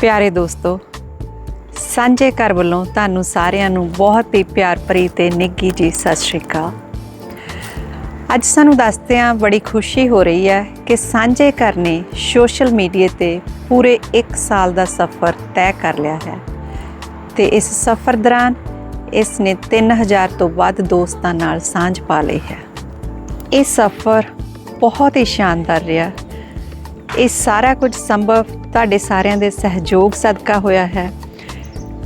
ਪਿਆਰੇ ਦੋਸਤੋ, ਸਾਂਝੇ ਘਰ ਵੱਲੋਂ ਤੁਹਾਨੂੰ ਸਾਰਿਆਂ ਨੂੰ ਬਹੁਤ ਹੀ ਪਿਆਰ ਭਰੀ ਤੇ ਨਿੱਘੀ ਜੀ ਸਤਿ ਸ਼੍ਰੀ ਅਕਾਲ। ਅੱਜ ਸਾਨੂੰ ਦੱਸਦੇ ਹਾਂ ਬੜੀ ਖੁਸ਼ੀ ਹੋ ਰਹੀ ਹੈ ਕਿ ਸਾਂਝੇ ਘਰ ਨੇ ਸੋਸ਼ਲ ਮੀਡੀਆ ਤੇ ਪੂਰੇ 1 ਸਾਲ ਦਾ ਸਫ਼ਰ ਤੈਅ ਕਰ ਲਿਆ ਹੈ ਤੇ ਇਸ ਸਫ਼ਰ ਦੌਰਾਨ ਇਸ ਨੇ 3000 ਤੋਂ ਵੱਧ ਦੋਸਤਾਂ ਨਾਲ ਸਾਂਝ ਪਾ ਲਈ ਹੈ। ਇਹ ਸਫ਼ਰ ਬਹੁਤ ਹੀ ਸ਼ਾਨਦਾਰ ਰਿਹਾ ਇਹ ਸਾਰਾ ਕੁਝ ਸੰਭਵ ਤੁਹਾਡੇ ਸਾਰਿਆਂ ਦੇ ਸਹਿਯੋਗ ਸਦਕਾ ਹੋਇਆ ਹੈ।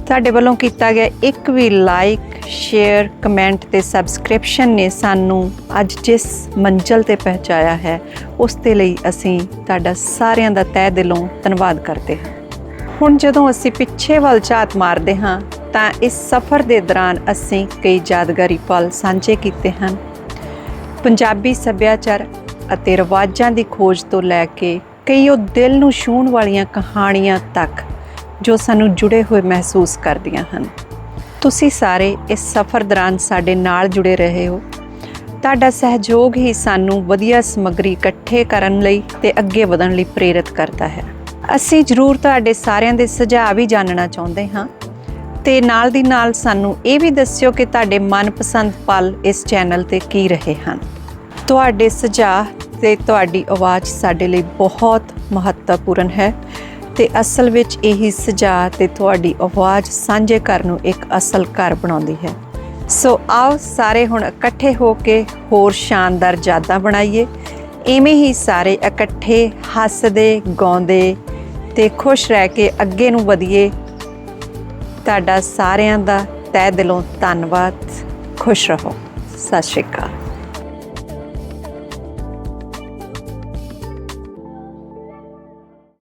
ਤੁਹਾਡੇ ਵੱਲੋਂ ਕੀਤਾ ਗਿਆ ਇੱਕ ਵੀ ਲਾਈਕ ਸ਼ੇਅਰ ਕਮੈਂਟ ਤੇ ਸਬਸਕ੍ਰਿਪਸ਼ਨ ਨੇ ਸਾਨੂੰ ਅੱਜ ਜਿਸ ਮੰਜ਼ਲ ਤੇ ਪਹੁੰਚਾਇਆ ਹੈ, ਉਸ ਦੇ ਲਈ ਅਸੀਂ ਤੁਹਾਡਾ ਸਾਰਿਆਂ ਦਾ ਤਹਿ ਦਿਲੋਂ ਧੰਨਵਾਦ ਕਰਦੇ ਹਾਂ। ਹੁਣ ਜਦੋਂ ਅਸੀਂ ਪਿੱਛੇ ਵੱਲ ਝਾਤ ਮਾਰਦੇ ਹਾਂ, ਤਾਂ ਇਸ ਸਫ਼ਰ ਦੇ ਦੌਰਾਨ ਅਸੀਂ ਕਈ ਯਾਦਗਾਰੀ ਪਲ ਸਾਂਝੇ ਕੀਤੇ ਹਨ। ਪੰਜਾਬੀ ਸੱਭਿਆਚਾਰ ਅਤੇ ਰਿਵਾਜਾਂ ਦੀ ਖੋਜ ਤੋਂ ਲੈ ਕੇ ਕਈ ਉਹ ਦਿਲ ਨੂੰ ਛੂਹਣ ਵਾਲੀਆਂ ਕਹਾਣੀਆਂ ਤੱਕ ਜੋ ਸਾਨੂੰ ਜੁੜੇ ਹੋਏ ਮਹਿਸੂਸ ਕਰਦੀਆਂ ਹਨ। ਤੁਸੀਂ ਸਾਰੇ ਇਸ ਸਫ਼ਰ ਦੌਰਾਨ ਸਾਡੇ ਨਾਲ ਜੁੜੇ ਰਹੇ ਹੋ। ਤੁਹਾਡਾ ਸਹਿਯੋਗ ਹੀ ਸਾਨੂੰ ਵਧੀਆ ਸਮੱਗਰੀ ਇਕੱਠੇ ਕਰਨ ਲਈ ਤੇ ਅੱਗੇ ਵਧਣ ਲਈ ਪ੍ਰੇਰਿਤ ਕਰਦਾ ਹੈ। ਅਸੀਂ ਜ਼ਰੂਰ ਤੁਹਾਡੇ ਸਾਰਿਆਂ ਦੇ ਸੁਝਾਅ ਵੀ ਜਾਣਨਾ ਚਾਹੁੰਦੇ ਹਾਂ। ਤੇ ਨਾਲ ਦੀ ਨਾਲ ਸਾਨੂੰ ਇਹ ਵੀ ਦੱਸਿਓ ਕਿ ਤੁਹਾਡੇ ਮਨਪਸੰਦ ਪਲ ਇਸ ਚੈਨਲ ਤੇ ਕੀ ਰਹੇ ਹਨ। ਤੁਹਾਡੇ ਸੁਝਾਅ ਤੇ ਤੁਹਾਡੀ ਆਵਾਜ਼ ਸਾਡੇ ਲਈ ਬਹੁਤ ਮਹੱਤਵਪੂਰਨ ਹੈ ਤੇ ਅਸਲ ਵਿੱਚ ਇਹੀ ਸੁਝਾਅ ਤੇ ਤੁਹਾਡੀ ਆਵਾਜ਼ ਸਾਂਝੇ ਘਰ ਨੂੰ ਇੱਕ ਅਸਲ ਘਰ ਬਣਾਉਂਦੀ ਹੈ। ਸੋ ਆਓ ਸਾਰੇ ਹੁਣ ਇਕੱਠੇ ਹੋ ਕੇ ਹੋਰ ਸ਼ਾਨਦਾਰ ਯਾਦਾਂ ਬਣਾਈਏ। ਐਵੇਂ ਹੀ ਸਾਰੇ ਇਕੱਠੇ ਹੱਸਦੇ, ਗਾਉਂਦੇ ਤੇ ਖੁਸ਼ ਰਹਿ ਕੇ ਅੱਗੇ ਨੂੰ ਵਧੀਏ। ਤੁਹਾਡਾ ਸਾਰਿਆਂ ਦਾ ਤਹਿ ਦਿਲੋਂ ਧੰਨਵਾਦ। ਖੁਸ਼ ਰਹੋ। ਸਤਿ ਸ਼੍ਰੀ ਅਕਾਲ।